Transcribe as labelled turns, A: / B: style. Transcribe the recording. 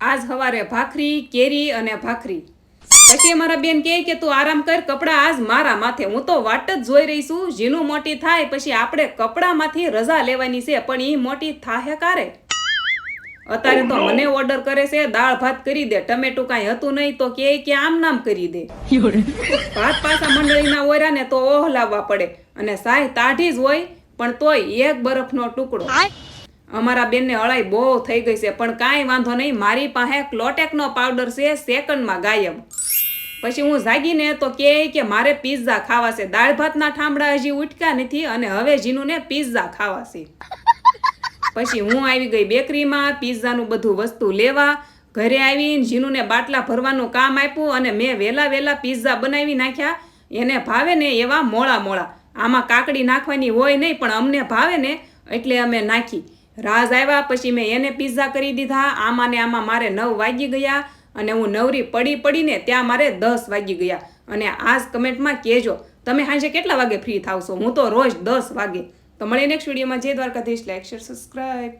A: આજ સવારે ભાખરી કેરી અને ભાખરી. પછી મારા બેન કહે કે તું આરામ કર કપડાં આજ મારા માથે. હું તો વાટ જ જોઈ રહી છું. ઝીણું મોટી થાય પછી આપણે કપડામાંથી રજા લેવાની છે પણ એ મોટી થાહે કારે? અત્યારે તો મને ઓર્ડર કરે છે દાળ ભાત કરી દે ટમેટું કાંઈ હતું નહીં તો કે કે આમ નામ કરી દે. ભાત પાછા મંડળીના ઓર્યા ને તો ઓહ લાવવા પડે. અને સાય તાઢી જ હોય પણ તોય એક બરફનો ટુકડો. અમારા બેનને અળાઈ બહુ થઈ ગઈ છે, પણ કાંઈ વાંધો નહીં, મારી પાસે ક્લોટેકનો પાવડર છે, સેકન્ડમાં ગાયબ. પછી હું જાગીને તો કહે કે મારે પિઝા ખાવા છે દાળ ભાતના ઠામડા હજી ઉટક્યા નથી અને હવે જીનુને પિઝા ખાવા છે પછી હું આવી ગઈ બેકરીમાં પિઝાનું બધું વસ્તુ લેવા. ઘરે આવીને જીનુને બાટલા ભરવાનું કામ આપ્યું અને મેં વહેલા વહેલા પિઝા બનાવી નાખ્યા. એને ભાવે ને એવા મોળા મોળા. આમાં કાકડી નાખવાની હોય નહીં, પણ અમને ભાવે ને એટલે અમે નાખી. રાજ આવ્યા પછી મેં એને પિઝા કરી દીધા. આમાં ને આમાં મારે નવ વાગી ગયા અને હું નવરી પડી પડીને ત્યાં મારે દસ વાગી ગયા. અને આ જ કમેન્ટમાં કહેજો, તમે સાંજે કેટલા વાગે ફ્રી થાવશો હું તો રોજ દસ વાગે. તો મળીએ નેક્સ્ટ વિડીયોમાં જય દ્વારકાધીશ. Like share subscribe